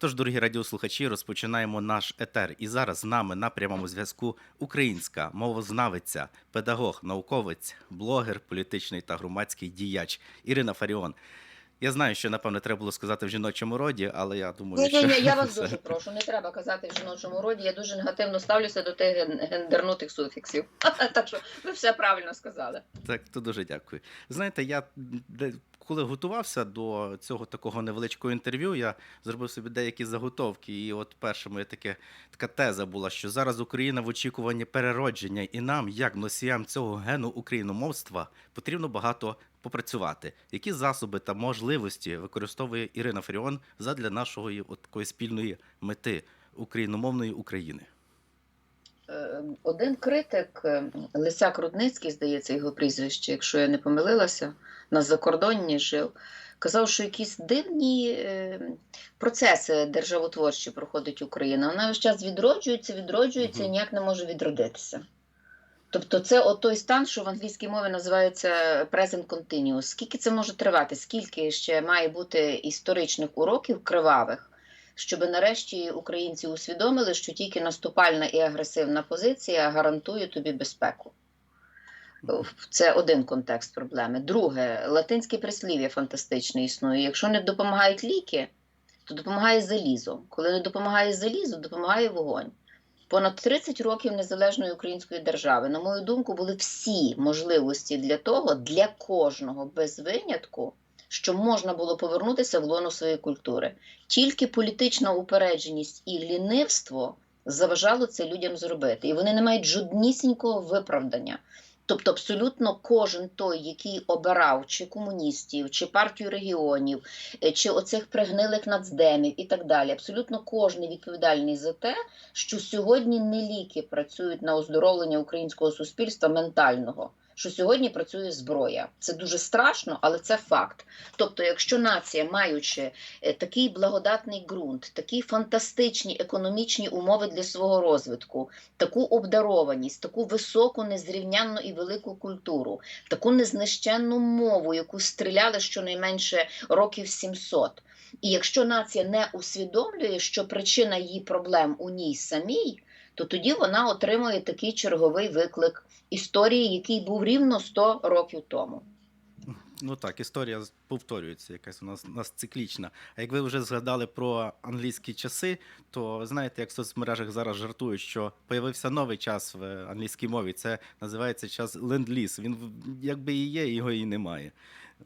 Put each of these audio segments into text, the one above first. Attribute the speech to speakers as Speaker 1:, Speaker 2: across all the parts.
Speaker 1: Тож, дорогі радіослухачі, розпочинаємо наш етер. І зараз з нами на прямому зв'язку українська мовознавиця, педагог, науковець, блогер, політичний та громадський діяч Ірина Фаріон. Я знаю, що напевне треба було сказати в жіночому роді, але я думаю,
Speaker 2: Ні,
Speaker 1: що
Speaker 2: ні, ні, я вас дуже прошу. Не треба казати в жіночому роді. Я дуже негативно ставлюся до тих ген- гендернутих суфіксів. Так що ви все правильно сказали.
Speaker 1: Так, то дуже дякую. Знаєте, я коли готувався до цього такого невеличкого інтерв'ю, я зробив собі деякі заготовки. І от перша моя таке, така теза була, що зараз Україна в очікуванні переродження, і нам, як носіям цього гену україномовства, потрібно багато попрацювати. Які засоби та можливості використовує Ірина Фаріон задля нашої от такої спільної мети україномовної України?
Speaker 2: Е, Один критик, е, Лисяк Рудницький, здається, його прізвище, якщо я не помилилася, на закордонні жив, казав, що якісь дивні е, процеси державотворчі проходить Україна. Вона весь час відроджується, відроджується і ніяк не може відродитися. Тобто це от той стан, що в англійській мові називається present continuous. Скільки це може тривати? Скільки ще має бути історичних уроків кривавих, щоб нарешті українці усвідомили, що тільки наступальна і агресивна позиція гарантує тобі безпеку. Це один контекст проблеми. Друге, латинське прислів'я фантастичне існує. Якщо не допомагають ліки, то допомагає залізо. Коли не допомагає залізо, допомагає вогонь. Понад 30 років незалежної української держави, на мою думку, були всі можливості для того, для кожного без винятку, що можна було повернутися в лоно своєї культури. Тільки політична упередженість і лінивство заважало це людям зробити. І вони не мають жоднісінького виправдання. Тобто, абсолютно кожен той, який обирав чи комуністів, чи партію регіонів, е, чи оцих пригнилих нацдемів і так далі, абсолютно кожен відповідальний за те, що сьогодні не ліки працюють на оздоровлення українського суспільства ментального. Що сьогодні працює зброя. Це дуже страшно, але це факт. Тобто, якщо нація, маючи е, такий благодатний ґрунт, такі фантастичні економічні умови для свого розвитку, таку обдарованість, таку високу, незрівнянну і велику культуру, таку незнищенну мову, яку стріляли щонайменше років 700. І якщо нація не усвідомлює, що причина її проблем у ній самій, то тоді вона отримує такий черговий виклик історії, який був рівно 100 років тому.
Speaker 1: Ну так, історія повторюється, якась у нас, у нас циклічна. А як ви вже згадали про англійські часи, то ви знаєте, як в соцмережах зараз жартують, що появився новий час в англійській мові. Це називається час ленд-ліз. Він якби і є, його і немає.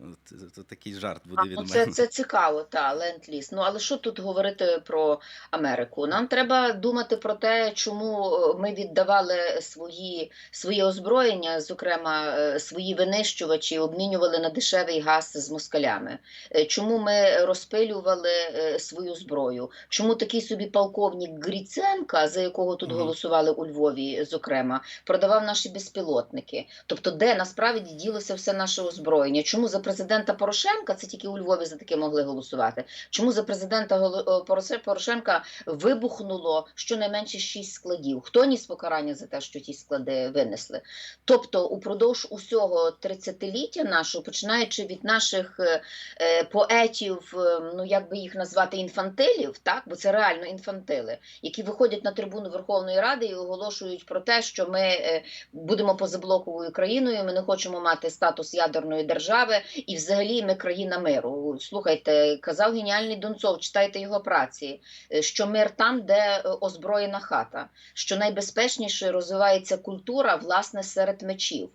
Speaker 1: От, це, такий жарт буде
Speaker 2: А,
Speaker 1: від
Speaker 2: ну,
Speaker 1: мене.
Speaker 2: це, це цікаво, та ленд-ліз. Ну але що тут говорити про Америку? Нам треба думати про те, чому е, ми віддавали свої, свої озброєння, зокрема е, свої винищувачі, обмінювали на дешевий газ з москалями. Е, Чому ми розпилювали свою зброю? Чому такий собі полковник Гріценка, за якого тут
Speaker 1: Мгм.
Speaker 2: голосували у Львові, зокрема, продавав наші безпілотники? Тобто, де насправді ділося все наше озброєння? Чому за президента Порошенка це тільки у Львові за таке могли голосувати? Чому за президента Голо- Порошенка вибухнуло щонайменше шість складів? Хто ніс покарання за те, що ті склади винесли? Тобто, упродовж усього 30-ліття нашого, починаючи від наших е, е, поетів, е, ну як би їх назвати, інфантилів, так бо це реально інфантили, які виходять на трибуну Верховної Ради і оголошують про те, що ми е, будемо позаблоковою країною, ми не хочемо мати статус ядерної держави, і взагалі ми країна миру. Слухайте, казав геніальний Донцов, читайте його праці, е, що мир там, де е, озброєна хата, що найбезпечніше розвивається культура власне серед мечів.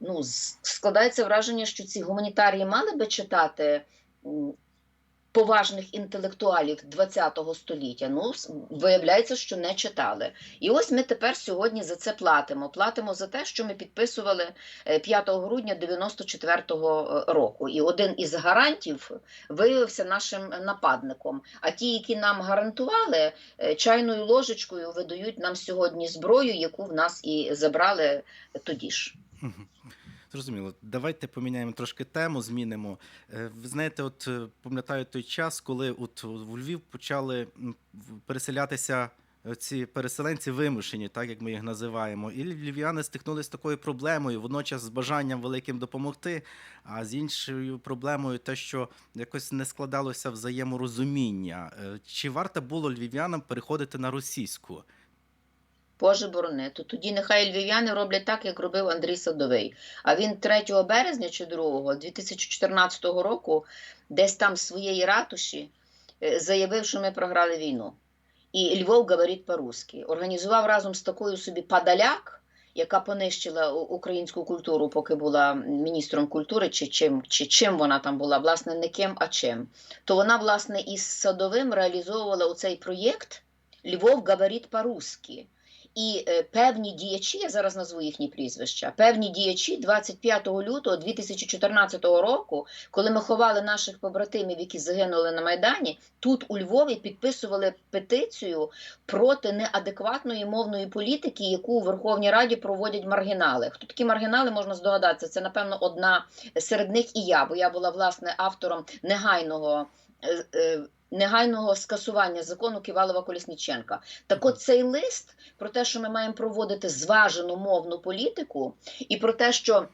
Speaker 2: Ну, складається враження, що ці гуманітарії мали би читати. Поважних інтелектуалів ХХ століття, ну виявляється, що не читали. І ось ми тепер сьогодні за це платимо. Платимо за те, що ми підписували е, 5 грудня 94-го року. І один із гарантів виявився нашим нападником. А ті, які нам гарантували, е, чайною ложечкою видають нам сьогодні зброю, яку в нас і забрали тоді ж.
Speaker 1: Зрозуміло. Давайте поміняємо трошки тему, змінимо. Е, Ви знаєте, от е, пам'ятаю той час, коли от в Львів почали переселятися ці переселенці вимушені, так як ми їх називаємо. І львів'яни стикнулися з такою проблемою, водночас з бажанням великим допомогти, а з іншою проблемою те, що якось не складалося взаєморозуміння. Е, Чи варто було львів'янам переходити на російську?
Speaker 2: Боже борони, то тоді нехай львів'яни роблять так, як робив Андрій Садовий. А він 3 березня чи 2 2014 року десь там в своєї ратуші е, заявив, що ми програли війну. І Львов говорить по-русски. Організував разом з такою собі Падаляк, яка понищила українську культуру, поки була міністром культури, чи чим, чи чим вона там була, власне, не ким, а чим. То вона, власне, із Садовим реалізовувала оцей проєкт Львов говорить по-русски. І е, певні діячі, я зараз назву їхні прізвища, певні діячі 25 лютого 2014 року, коли ми ховали наших побратимів, які загинули на Майдані, тут у Львові підписували петицію проти неадекватної мовної політики, яку у Верховній Раді проводять маргінали. Хто такі маргінали можна здогадатися? Це напевно одна серед них і я, бо я була власне автором негайного. Негайного скасування закону Ківалова Колісніченка. Так от цей лист про те, що ми маємо проводити зважену мовну політику, і про те, що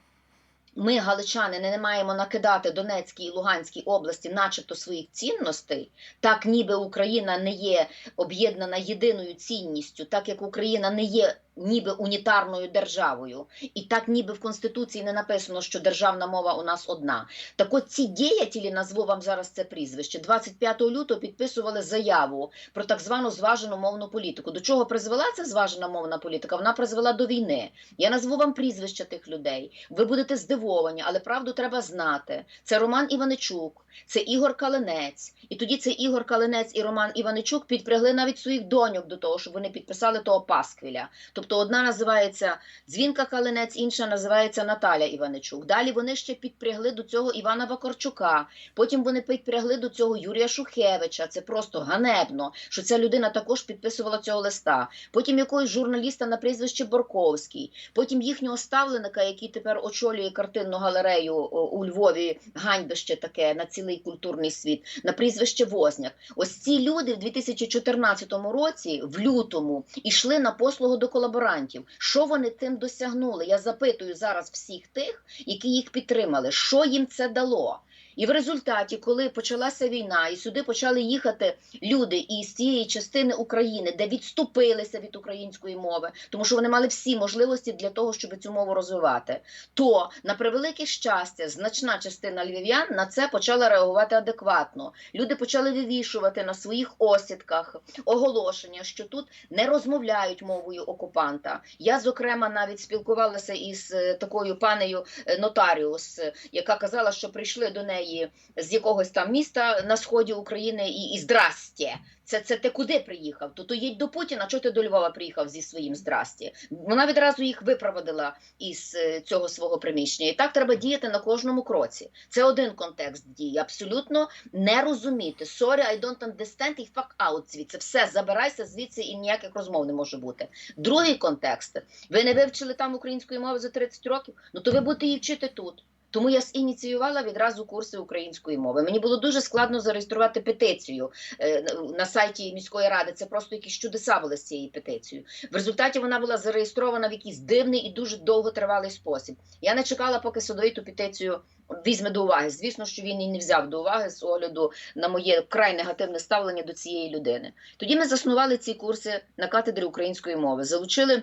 Speaker 2: ми, галичани, не маємо накидати Донецькій і Луганській області, начебто своїх цінностей, так ніби Україна не є об'єднана єдиною цінністю, так як Україна не є ніби унітарною державою, і так ніби в Конституції не написано, що державна мова у нас одна. Так от ці діятелі, назву вам зараз це прізвище, 25 лютого підписували заяву про так звану зважену мовну політику. До чого призвела ця зважена мовна політика? Вона призвела до війни. Я назву вам прізвища тих людей. Ви будете здивовані, але правду треба знати. Це Роман Іваничук, це Ігор Калинець. І тоді це Ігор Калинець і Роман Іваничук підпрягли навіть своїх доньок до того, щоб вони підписали того пасквіля. Тобто одна називається Дзвінка Калинець, інша називається Наталя Іваничук. Далі вони ще підпрягли до цього Івана Вакарчука. Потім вони підпрягли до цього Юрія Шухевича. Це просто ганебно, що ця людина також підписувала цього листа. Потім якогось журналіста на прізвище Борковський. Потім їхнього ставленика, який тепер очолює картинну галерею у Львові, ганьбище таке на цілий культурний світ, на прізвище Возняк. Ось ці люди в 2014 році, в лютому, йшли на послугу до колаборантів. Що вони тим досягнули? Я запитую зараз всіх тих, які їх підтримали, що їм це дало. І в результаті, коли почалася війна, і сюди почали їхати люди із цієї частини України, де відступилися від української мови, тому що вони мали всі можливості для того, щоб цю мову розвивати, то на превелике щастя, значна частина львів'ян на це почала реагувати адекватно. Люди почали вивішувати на своїх осідках оголошення, що тут не розмовляють мовою окупанта. Я, зокрема, навіть спілкувалася із е, такою панею е, нотаріус, е, яка казала, що прийшли до неї з якогось там міста на сході України і, і здрастє. Це, це ти куди приїхав? То то їдь до Путіна, чого ти до Львова приїхав зі своїм здрасті? Вона відразу їх випроводила із е, цього свого приміщення. І так треба діяти на кожному кроці. Це один контекст дії. Абсолютно не розуміти. Sorry, I don't understand і fuck out звідси. Все, забирайся звідси і ніяких розмов не може бути. Другий контекст. Ви не вивчили там української мови за 30 років? Ну то ви будете її вчити тут. Тому я ініціювала відразу курси української мови. Мені було дуже складно зареєструвати петицію е, на сайті міської ради. Це просто якісь чудеса були з цією петицією. В результаті вона була зареєстрована в якийсь дивний і дуже довготривалий спосіб. Я не чекала, поки судовий ту петицію візьме до уваги. Звісно, що він і не взяв до уваги з огляду на моє край негативне ставлення до цієї людини. Тоді ми заснували ці курси на катедрі української мови, залучили.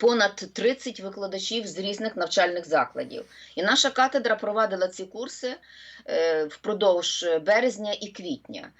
Speaker 2: Понад 30 викладачів з різних навчальних закладів, і наша катедра провадила ці курси е, впродовж березня і квітня.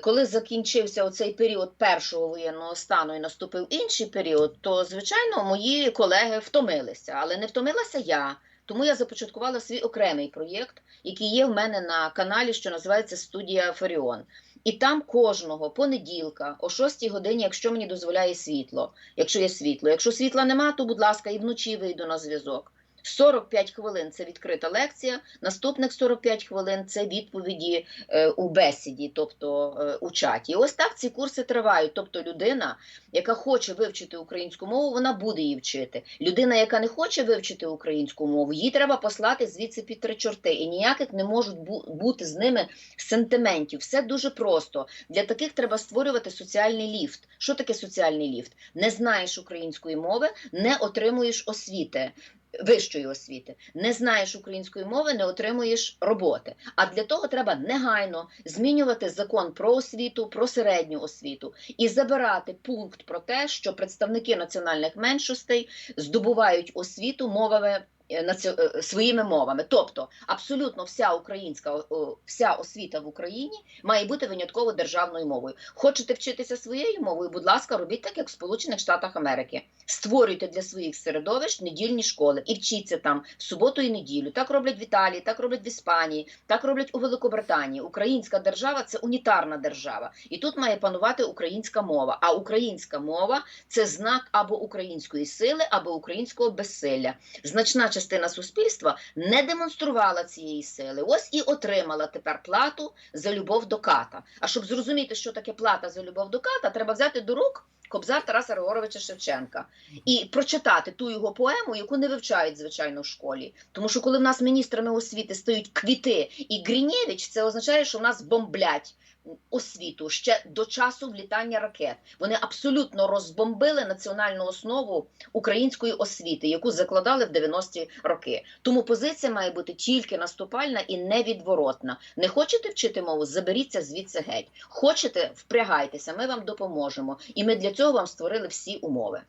Speaker 2: Коли закінчився оцей період першого воєнного стану і наступив інший період, то звичайно мої колеги втомилися, але не втомилася я. Тому я започаткувала свій окремий проєкт, який є в мене на каналі, що називається Студія Фаріон. І там кожного понеділка, о 6 годині, якщо мені дозволяє світло, якщо є світло. Якщо світла нема, то будь ласка, і вночі вийду на зв'язок. 45 хвилин це відкрита лекція, наступних 45 хвилин це відповіді е, у бесіді, тобто е, у чаті. І ось так ці курси тривають. Тобто людина, яка хоче вивчити українську мову, вона буде її вчити. Людина, яка не хоче вивчити українську мову, їй треба послати звідси під три чорти. І ніяких не можуть бу- бути з ними сентиментів. Все дуже просто. Для таких треба створювати соціальний ліфт. Що таке соціальний ліфт? Не знаєш української мови, не отримуєш освіти. Вищої освіти не знаєш української мови, не отримуєш роботи. А для того треба негайно змінювати закон про освіту, про середню освіту і забирати пункт про те, що представники національних меншостей здобувають освіту мовами своїми мовами. Тобто, абсолютно вся українська вся освіта в Україні має бути винятково державною мовою. Хочете вчитися своєю мовою? Будь ласка, робіть так, як в Сполучених Штатах Америки. Створюйте для своїх середовищ недільні школи і вчіться там в суботу і неділю. Так роблять в Італії, так роблять в Іспанії, так роблять у Великобританії. Українська держава це унітарна держава, і тут має панувати українська мова. А українська мова це знак або української сили, або українського безсилля. Значна частина суспільства не демонструвала цієї сили. Ось і отримала тепер плату за любов до ката. А щоб зрозуміти, що таке плата за любов до ката, треба взяти до рук. Кобзар Тараса Григоровича Шевченка і прочитати ту його поему, яку не вивчають звичайно в школі. Тому що коли в нас міністрами освіти стають квіти і Гринєвич, це означає, що в нас бомблять освіту ще до часу влітання ракет. Вони абсолютно розбомбили національну основу української освіти, яку закладали в 90-ті роки. Тому позиція має бути тільки наступальна і невідворотна. Не хочете вчити мову? Заберіться звідси геть. Хочете, впрягайтеся, ми вам допоможемо. І ми для цього вам створили всі умови.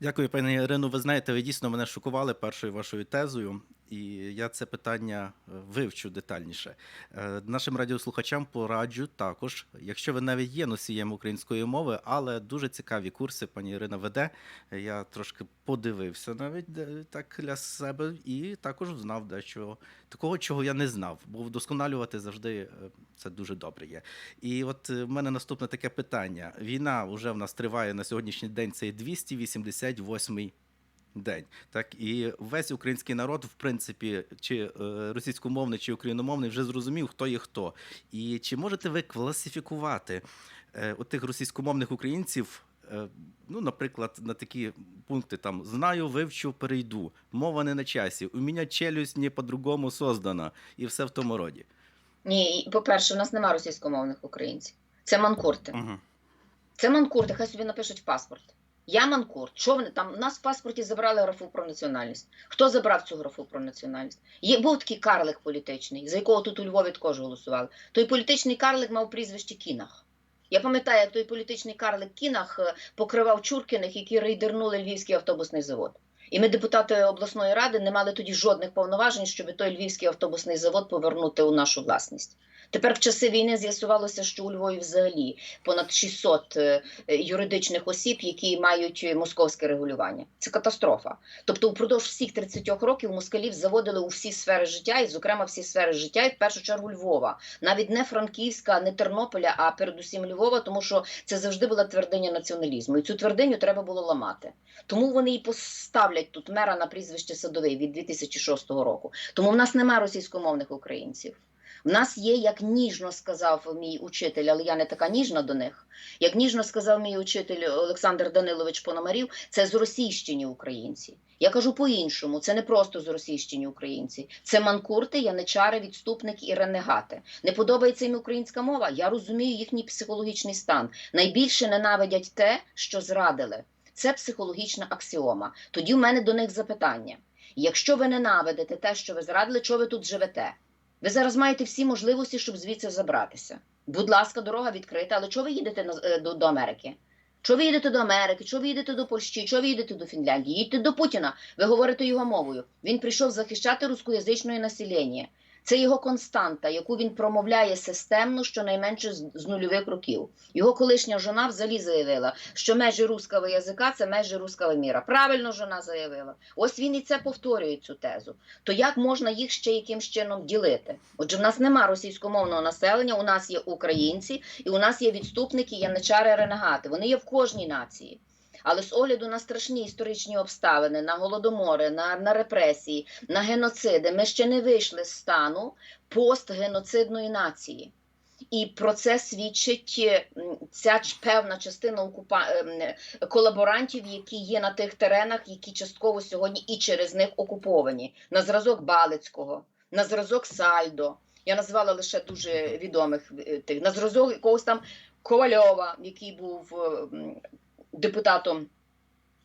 Speaker 1: Дякую, пані Ірино. Ви знаєте, ви дійсно мене шокували першою вашою тезою, і я це питання е, вивчу детальніше. Е, Нашим радіослухачам пораджу також, якщо ви навіть є носієм української мови, але дуже цікаві курси пані Ірина веде. Я трошки подивився навіть так для себе, і також знав дещо такого, чого я не знав. Бо вдосконалювати завжди е, це дуже добре є. І от в мене наступне таке питання. Війна вже в нас триває на сьогоднішній день. Це 288-й день. Так і весь український народ, в принципі, чи е, російськомовний, чи україномовний, вже зрозумів, хто є хто. І чи можете ви класифікувати е, отих російськомовних українців? е, Ну, наприклад, на такі пункти там знаю, вивчу, перейду. Мова не на часі. У мене челюсть не по-другому создана, і все в тому роді.
Speaker 2: Ні, по-перше, у нас немає російськомовних українців. Це манкурти.
Speaker 1: Угу.
Speaker 2: Це манкурти, хай собі напишуть в паспорт. Я манкурт. Що вони там? У нас в паспорті забрали графу про національність. Хто забрав цю графу про національність? Є був такий карлик політичний, за якого тут у Львові також голосували. Той політичний карлик мав прізвище Кінах. Я пам'ятаю, як той політичний карлик Кінах е, покривав Чуркіних, які рейдернули Львівський автобусний завод. І ми, депутати обласної ради, не мали тоді жодних повноважень, щоб той львівський автобусний завод повернути у нашу власність. Тепер в часи війни з'ясувалося, що у Львові взагалі понад 600 е, юридичних осіб, які мають московське регулювання. Це катастрофа. Тобто, упродовж всіх 30 років москалів заводили у всі сфери життя, і, зокрема, всі сфери життя, і в першу чергу Львова, навіть не Франківська, не Тернополя, а передусім Львова, тому що це завжди була твердиня націоналізму. І цю твердиню треба було ламати. Тому вони і поставлять тут мера на прізвище Садовий від 2006 року. Тому в нас немає російськомовних українців. В нас є, як ніжно сказав мій учитель, але я не така ніжна до них. Як ніжно сказав мій учитель Олександр Данилович Пономарів, це зросійщені українці. Я кажу по-іншому, це не просто зросійщені українці, це манкурти, яничари, відступники і ренегати. Не подобається їм українська мова. Я розумію їхній психологічний стан. Найбільше ненавидять те, що зрадили. Це психологічна аксіома. Тоді в мене до них запитання: якщо ви ненавидите те, що ви зрадили, чого ви тут живете? Ви зараз маєте всі можливості, щоб звідси забратися. Будь ласка, дорога відкрита, але чого ви їдете на, е, до, до Америки? Чого ви їдете до Америки? Чого ви їдете до Польщі? Чого ви їдете до Фінляндії? Їдьте до Путіна. Ви говорите його мовою. Він прийшов захищати рускоязичне населення. Це його константа, яку він промовляє системно, щонайменше з, нульових років. Його колишня жона взагалі заявила, що межі руского язика це межі руского міра. Правильно жона заявила. Ось він і це повторює цю тезу. То як можна їх ще якимсь чином ділити? Отже, в нас нема російськомовного населення, у нас є українці, і у нас є відступники, яничари, ренегати. Вони є в кожній нації. Але з огляду на страшні історичні обставини, на голодомори, на, на репресії, на геноциди, ми ще не вийшли з стану постгеноцидної нації. І про це свідчить е, ця певна частина окупа... ем, колаборантів, які є на тих теренах, які частково сьогодні і через них окуповані. На зразок Балицького, на зразок Сальдо. Я назвала лише дуже відомих е, тих, на зразок якогось там Ковальова, який був е, депутатом.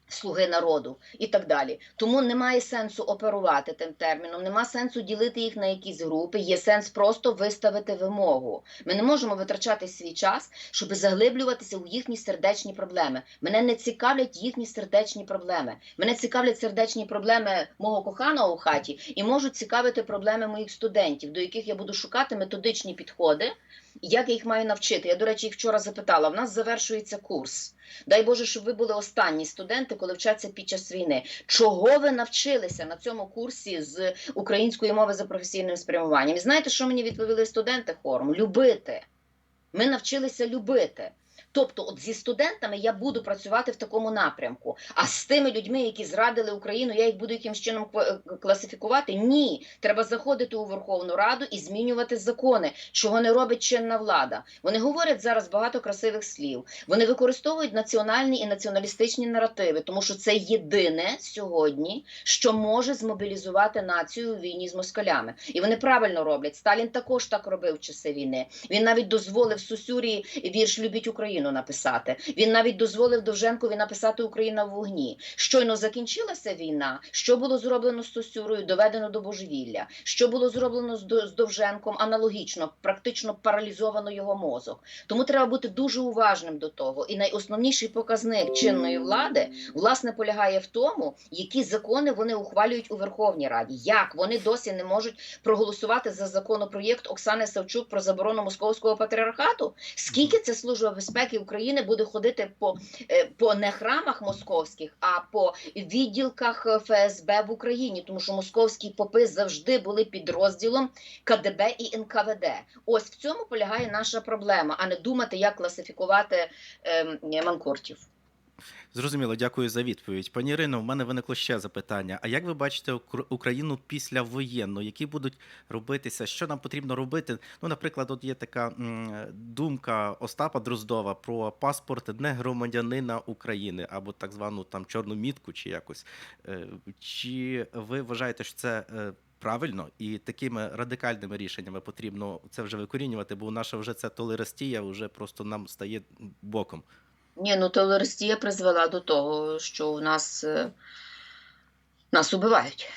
Speaker 2: Слуги народу і так далі. Тому немає сенсу оперувати тим терміном, немає сенсу ділити їх на якісь групи. Є сенс просто виставити вимогу. Ми не можемо витрачати свій час, щоб заглиблюватися у їхні сердечні проблеми. Мене не цікавлять їхні сердечні проблеми. Мене цікавлять сердечні проблеми мого коханого у хаті і можуть цікавити проблеми моїх студентів, до яких я буду шукати методичні підходи. Як я їх маю навчити? Я, до речі, їх вчора запитала. В нас завершується курс. Дай Боже, щоб ви були останні студенти, коли вчаться під час війни. Чого ви навчилися на цьому курсі з української мови за професійним спрямуванням? І знаєте, що мені відповіли студенти хором? Любити. Ми навчилися любити. Тобто, от зі студентами я буду працювати в такому напрямку. А з тими людьми, які зрадили Україну, я їх буду якимось чином ква- класифікувати? Ні, треба заходити у Верховну Раду і змінювати закони, чого не робить чинна влада. Вони говорять зараз багато красивих слів. Вони використовують національні і націоналістичні наративи, тому що це єдине сьогодні, що може змобілізувати націю у війні з москалями. І вони правильно роблять. Сталін також так робив в часи війни. Він навіть дозволив Сусюрі вірш Любіть Україну написати. Він навіть дозволив Довженкові написати Україна в вогні. Щойно закінчилася війна. Що було зроблено з Сосюрою? Доведено до божевілля. Що було зроблено з Довженком? Аналогічно, практично паралізовано його мозок. Тому треба бути дуже уважним до того. І найосновніший показник чинної влади власне полягає в тому, які закони вони ухвалюють у Верховній Раді. Як вони досі не можуть проголосувати за законопроєкт Оксани Савчук про заборону московського патріархату? Скільки це служба безпеки України буде ходити по, е, по не храмах московських, а по відділках е, ФСБ в Україні, тому що московські попи завжди були підрозділом КДБ і НКВД. Ось в цьому полягає наша проблема, а не думати, як класифікувати ем, манкуртів.
Speaker 1: Зрозуміло, дякую за відповідь. Пані Ірино, в мене виникло ще запитання. А як ви бачите Україну після воєнну? Які будуть робитися? Що нам потрібно робити? Ну, наприклад, от є така думка Остапа Дроздова про паспорт не громадянина України або так звану там чорну мітку, чи якось. Е, Чи ви вважаєте, що це е, правильно і такими радикальними рішеннями потрібно це вже викорінювати, бо наша вже ця толерастія вже просто нам стає боком.
Speaker 2: Ні, ну толерастія призвела до того, що в нас, е, нас убивають.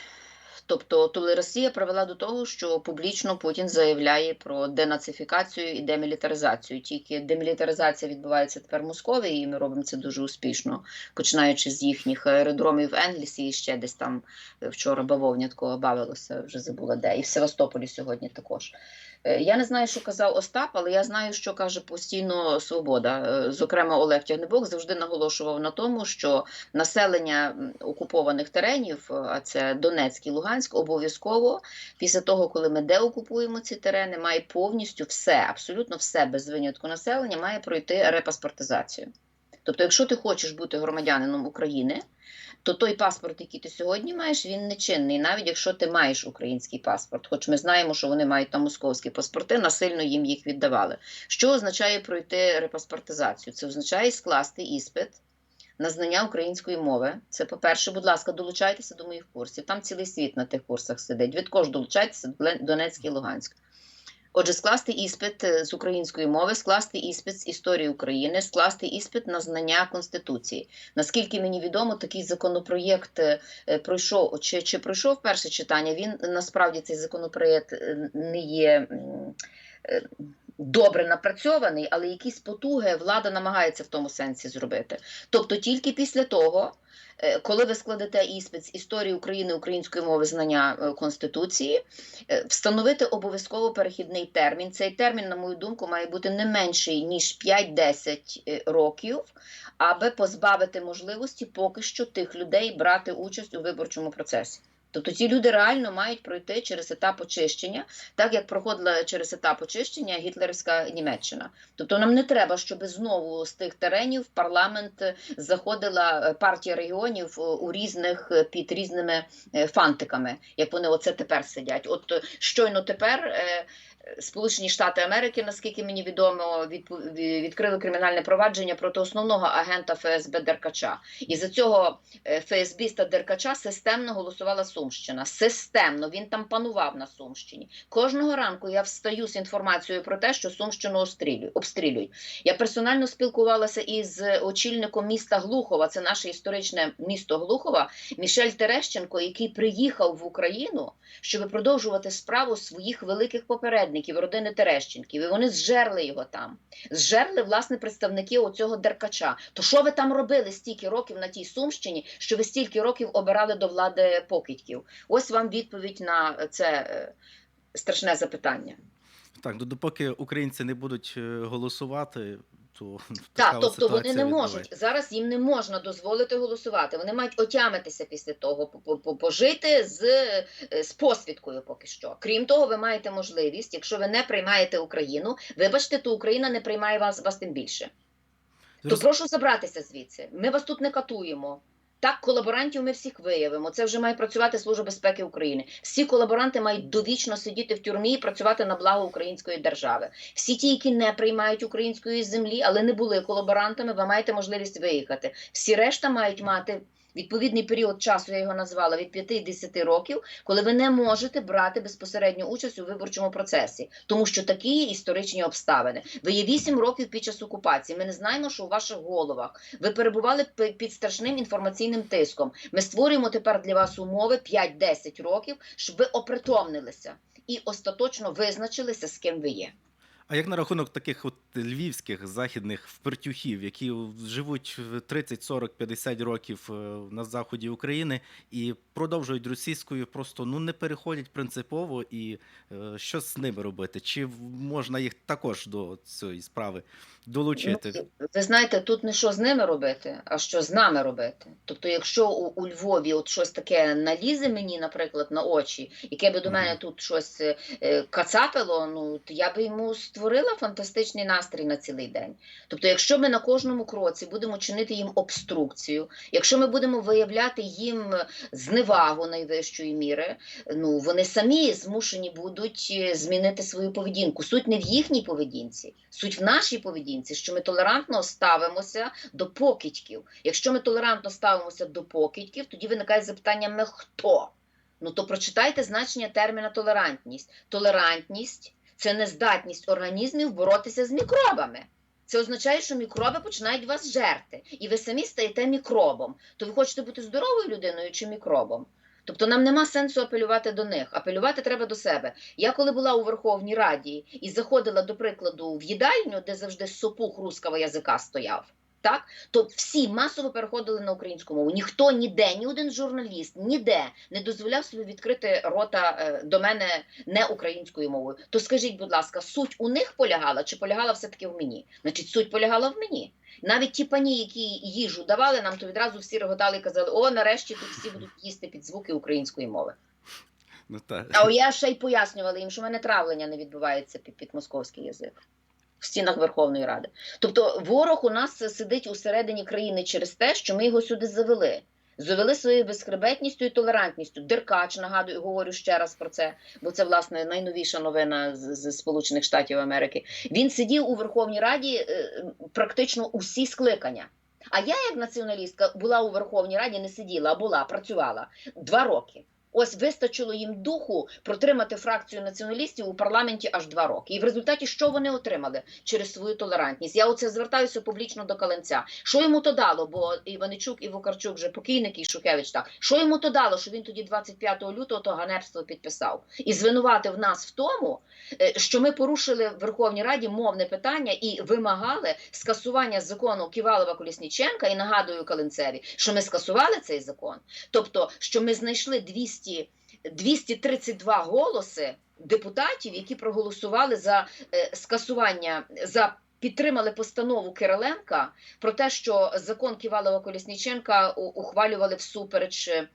Speaker 2: Тобто толерастія привела до того, що публічно Путін заявляє про денацифікацію і демілітаризацію. Тільки демілітаризація відбувається тепер в Московії, і ми робимо це дуже успішно, починаючи з їхніх аеродромів в Енглісі і ще десь там е, вчора бавовня такого бавилося, вже забула де, і в Севастополі сьогодні також. Е, Я не знаю, що казав Остап, але я знаю, що каже постійно Свобода. Е, Зокрема, Олег Тягнебок завжди наголошував на тому, що населення окупованих теренів, е, а це Донецьк і Луганськ, обов'язково після того, коли ми деокупуємо ці терени, має повністю все, абсолютно все без винятку населення, має пройти репаспортизацію. Тобто, якщо ти хочеш бути громадянином України, то той паспорт, який ти сьогодні маєш, він не чинний, навіть якщо ти маєш український паспорт. Хоч ми знаємо, що вони мають там московські паспорти, насильно їм їх віддавали. Що означає пройти репаспортизацію? Це означає скласти іспит на знання української мови. Це, по-перше, будь ласка, долучайтеся до моїх курсів. Там цілий світ на тих курсах сидить. Ви також долучайтеся до Донецьк і Луганськ. Отже, скласти іспит е, з української мови, скласти іспит з історії України, скласти іспит на знання Конституції. Наскільки мені відомо, такий законопроєкт е, е, пройшов чи, чи пройшов перше читання. Він насправді цей законопроєкт не є добре напрацьований, але якісь потуги влада намагається в тому сенсі зробити. Тобто тільки після того. е, Коли ви складете іспит з історії України, української мови, знання е, Конституції, е, встановити обов'язково перехідний термін. Цей термін, на мою думку, має бути не менший ніж 5-10 е, років, аби позбавити можливості поки що тих людей брати участь у виборчому процесі. Тобто ці люди реально мають пройти через етап очищення, так як проходила через етап очищення гітлерівська Німеччина. Тобто нам не треба, щоб знову з тих теренів в парламент заходила е, партія регіонів е, у різних е, під різними фантиками, як вони оце тепер сидять. От щойно тепер. Сполучені Штати Америки, наскільки мені відомо, відкрили кримінальне провадження проти основного агента ФСБ Деркача. І за цього е, ФСБіста Деркача системно голосувала Сумщина. Системно він там панував на Сумщині. Кожного ранку я встаю з інформацією про те, що Сумщину обстрілюють. Я персонально спілкувалася із очільником міста Глухова. Це наше історичне місто Глухова, Мішель Терещенко, який приїхав в Україну, щоб продовжувати справу своїх великих попередників, родини Терещенків. І вони зжерли його там. Зжерли власне представники оцього Деркача. То що ви там робили стільки років на тій Сумщині, що ви стільки років обирали до влади покидьків? Ось вам відповідь на це е, страшне запитання.
Speaker 1: Так, ну допоки українці не будуть е, голосувати, то
Speaker 2: Так,
Speaker 1: така
Speaker 2: тобто вони не
Speaker 1: відбувається.
Speaker 2: можуть зараз. Їм не можна дозволити голосувати. Вони мають отямитися після того, по- по- по- пожити з, е, з посвідкою. Поки що. Крім того, ви маєте можливість, якщо ви не приймаєте Україну, вибачте, то Україна не приймає вас, вас тим більше. То прошу забратися звідси. Ми вас тут не катуємо. Так, колаборантів ми всіх виявимо. Це вже має працювати Служба безпеки України. Всі колаборанти мають довічно сидіти в тюрмі і працювати на благо української держави. Всі ті, які не приймають української землі, але не були колаборантами, ви маєте можливість виїхати. Всі решта мають мати. Відповідний період часу я його назвала від 5-10 років, коли ви не можете брати безпосередню участь у виборчому процесі, тому що такі історичні обставини. Ви є 8 років під час окупації. Ми не знаємо, що у ваших головах ви перебували під страшним інформаційним тиском. Ми створюємо тепер для вас умови 5-10 років, щоб ви опритомнилися і остаточно визначилися, з ким ви є.
Speaker 1: А як на рахунок таких от львівських західних впертюхів, які живуть в 30, 40, 50 років е, на заході України і продовжують російською, просто ну не переходять принципово, і е, що з ними робити? Чи можна їх також до цієї справи долучити?
Speaker 2: Ну, ви знаєте, тут не що з ними робити, а що з нами робити. Тобто, якщо у, у Львові от щось таке налізе мені, наприклад, на очі, яке би до
Speaker 1: Мгм.
Speaker 2: мене тут щось е, е, кацапило, ну то я би йому створила фантастичний настрій на цілий день. Тобто, якщо ми на кожному кроці будемо чинити їм обструкцію, якщо ми будемо виявляти їм зневагу найвищої міри, ну вони самі змушені будуть е, змінити свою поведінку. Суть не в їхній поведінці, суть в нашій поведінці, що ми толерантно ставимося до покидьків. Якщо ми толерантно ставимося до покидьків, тоді виникає запитання: ми хто? Ну то прочитайте значення терміна толерантність. Толерантність це нездатність організмів боротися з мікробами. Це означає, що мікроби починають вас жерти, і ви самі стаєте мікробом. То ви хочете бути здоровою людиною чи мікробом? Тобто нам нема сенсу апелювати до них. Апелювати треба до себе. Я коли була у Верховній Раді і заходила, до прикладу, в їдальню, де завжди сопух руского язика стояв. Так, то всі масово переходили на українську мову. Ніхто ніде, ні один журналіст ніде не дозволяв собі відкрити рота е, до мене не українською мовою. То скажіть, будь ласка, суть у них полягала чи полягала все таки в мені? Значить, суть полягала в мені. Навіть ті пані, які їжу давали, нам то відразу всі реготали і казали: о, нарешті тут всі будуть їсти під звуки української мови.
Speaker 1: Ну так.
Speaker 2: А я ще й пояснювала їм, що в мене травлення не відбувається під, під московський язик в стінах Верховної Ради. Тобто ворог у нас сидить усередині країни через те, що ми його сюди завели. Завели своєю безхребетністю і толерантністю. Деркач, нагадую, говорю ще раз про це, бо це власне найновіша новина з, з Сполучених Штатів Америки. Він сидів у Верховній Раді е, практично усі скликання. А я, як націоналістка, була у Верховній Раді, не сиділа, а була, працювала два роки. Ось вистачило їм духу протримати фракцію націоналістів у парламенті аж два роки. І в результаті що вони отримали через свою толерантність? Я оце звертаюся публічно до Каленця. Що йому то дало? Бо Іваничук і Вукарчук вже покійники, і Шухевич так. Що йому то дало, що він тоді 25 лютого то ганебство підписав і звинуватив нас в тому, е, що ми порушили в Верховній Раді мовне питання і вимагали скасування закону Ківалова Колісніченка. І нагадую Каленцеві, що ми скасували цей закон. Тобто, що ми знайшли 200, 232 голоси депутатів, які проголосували за е, скасування за. Підтримали постанову Кириленка про те, що закон Ківалова Колісніченка ухвалювали всупереч е,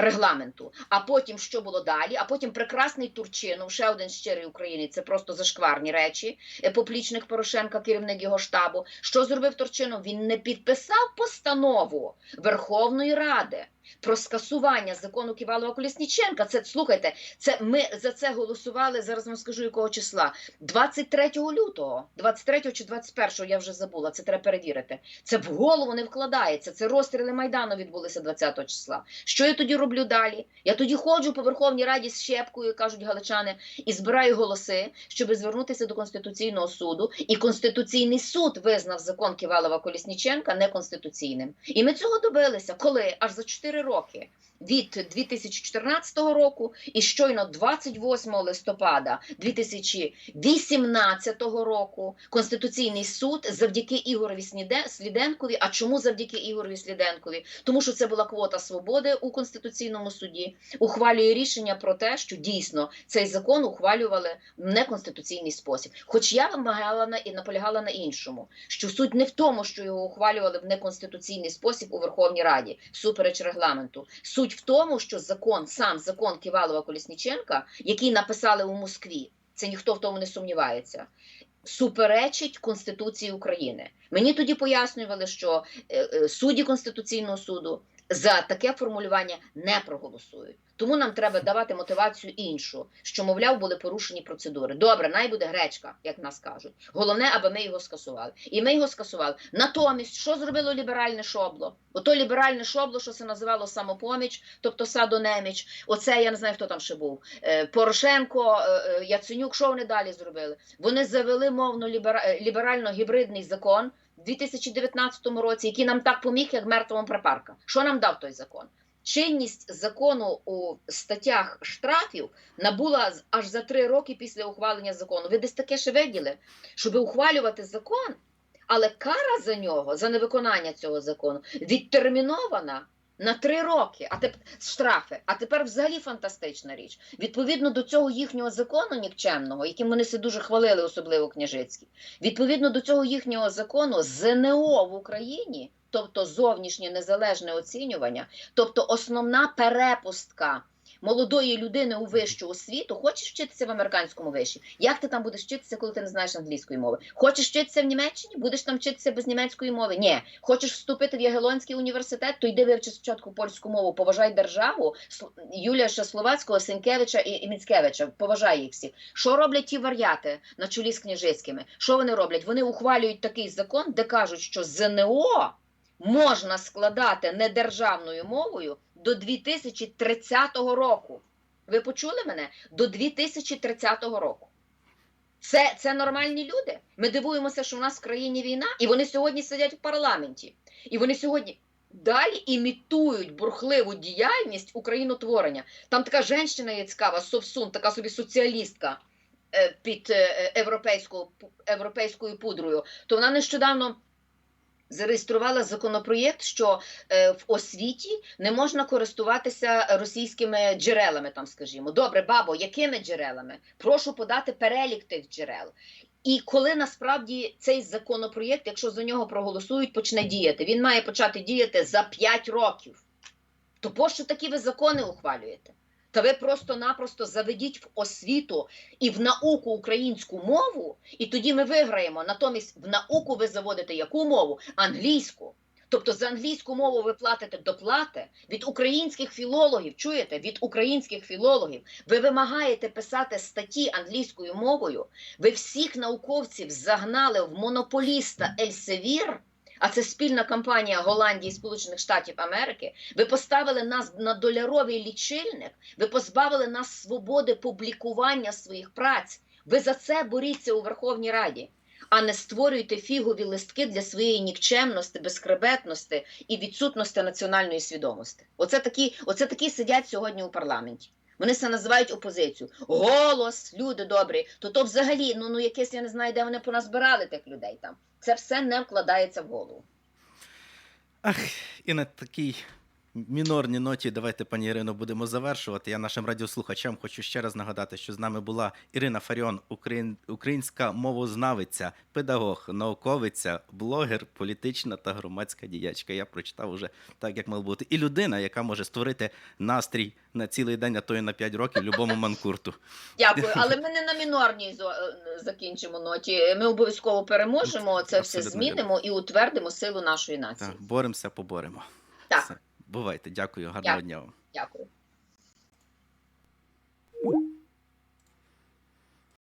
Speaker 2: регламенту. А потім що було далі? А потім прекрасний Турчинов, ще один щирий українець, це просто зашкварні речі. е, Поплічник Порошенка, керівник його штабу. Що зробив Турчинов? Він не підписав постанову Верховної Ради. Про скасування закону Ківалова Колісніченка. Це слухайте, це ми за це голосували. Зараз вам скажу якого числа. 23 лютого, 23 чи 21, я вже забула. Це треба перевірити. Це в голову не вкладається. Це розстріли майдану відбулися 20 числа. Що я тоді роблю далі? Я тоді ходжу по Верховній Раді з щепкою, кажуть галичани, і збираю голоси, щоб звернутися до конституційного суду. І конституційний суд визнав закон Ківалова Колісніченка неконституційним. І ми цього добилися, коли аж за 4 роки. Від 2014 року і щойно 28 листопада 2018 року Конституційний суд завдяки Ігорові Сліденкові. А чому завдяки Ігорові Сліденкові? Тому що це була квота свободи у Конституційному суді. Ухвалює рішення про те, що дійсно цей закон ухвалювали в неконституційний спосіб. Хоч я вимагала на і наполягала на іншому, що суть не в тому, що його ухвалювали в неконституційний спосіб у Верховній Раді, всупереч регламенту. Суть в тому, що закон, сам закон Ківалова Колісніченка, який написали у Москві, це ніхто в тому не сумнівається. Суперечить Конституції України. Мені тоді пояснювали, що е, е, судді Конституційного суду за таке формулювання не проголосують. Тому нам треба давати мотивацію іншу, що, мовляв, були порушені процедури. Добре, най буде гречка, як нас кажуть. Головне, аби ми його скасували. І ми його скасували. Натомість, що зробило ліберальне шобло? Ото ліберальне шобло, що це називало самопоміч, тобто Садонеміч. Оце я не знаю, хто там ще був. Е, Порошенко, е, е, Яценюк, що вони далі зробили? Вони завели мовно ліберально-гібридний закон. У 2019 році, який нам так поміг, як мертвому припарка. Що нам дав той закон? Чинність закону у статтях штрафів набула аж за три роки після ухвалення закону. Ви десь таке ще виділи, щоб ухвалювати закон, але кара за нього, за невиконання цього закону, відтермінована на три роки, а теп... штрафи. А тепер взагалі фантастична річ. Відповідно до цього їхнього закону нікчемного, яким вони се дуже хвалили, особливо княжицькі, відповідно до цього їхнього закону ЗНО в Україні, тобто зовнішнє незалежне оцінювання, тобто основна перепустка молодої людини у вищу освіту, хочеш вчитися в американському виші? Як ти там будеш вчитися, коли ти не знаєш англійської мови? Хочеш вчитися в Німеччині? Будеш там вчитися без німецької мови? Ні. Хочеш вступити в Ягелонський університет, то йди вивчи спочатку польську мову, поважай державу, Юлія Словацького, Сенкевича і Міцкевича, поважай їх всіх. Що роблять ті вар'яти на чолі з княжицькими? Що вони роблять? Вони ухвалюють такий закон, де кажуть, що ЗНО можна складати недержавною мовою до 2030 року. Ви почули мене? До 2030 року. Це, це нормальні люди. Ми дивуємося, що в нас в країні війна, і вони сьогодні сидять в парламенті. І вони сьогодні далі імітують бурхливу діяльність українотворення. Там така жінка є цікава, Совсун, така собі соціалістка е, під е, європейською, європейською пудрою. То вона нещодавно зареєструвала законопроєкт, що е, в освіті не можна користуватися російськими джерелами, там скажімо. Добре, бабо, якими джерелами? Прошу подати перелік тих джерел. І коли насправді цей законопроєкт, якщо за нього проголосують, почне діяти, він має почати діяти за 5 років. То пощо такі ви закони ухвалюєте? Та ви просто-напросто заведіть в освіту і в науку українську мову, і тоді ми виграємо. Натомість в науку ви заводите яку мову? Англійську. Тобто за англійську мову ви платите доплати від українських філологів. Чуєте? Від українських філологів. Ви вимагаєте писати статті англійською мовою. Ви всіх науковців загнали в монополіста Ельсевір. А це спільна кампанія Голландії Сполучених Штатів Америки. Ви поставили нас на доляровий лічильник, ви позбавили нас свободи публікування своїх праць. Ви за це боріться у Верховній Раді, а не створюйте фігові листки для своєї нікчемності, безхребетності і відсутності національної свідомості. Оце такі, оце такі сидять сьогодні у парламенті. Вони це називають опозицію. Голос, люди добрі. То то взагалі, ну ну якесь я не знаю, де вони поназбирали тих людей там. Це все не вкладається в голову.
Speaker 1: Ах, і на такій мінорній ноті давайте, пані Ірино, будемо завершувати. Я нашим радіослухачам хочу ще раз нагадати, що з нами була Ірина Фаріон, україн, українська мовознавиця, педагог, науковиця, блогер, політична та громадська діячка. Я прочитав уже так, як мав бути. І людина, яка може створити настрій на цілий день, а то і на 5 років любому манкурту.
Speaker 2: Дякую, але ми не на мінорній е, закінчимо ноті. Ми обов'язково переможемо, це все змінимо і утвердимо силу нашої нації.
Speaker 1: Так, боремося, поборемо.
Speaker 2: Так.
Speaker 1: Бувайте, дякую, гарного дня вам.
Speaker 2: Дякую.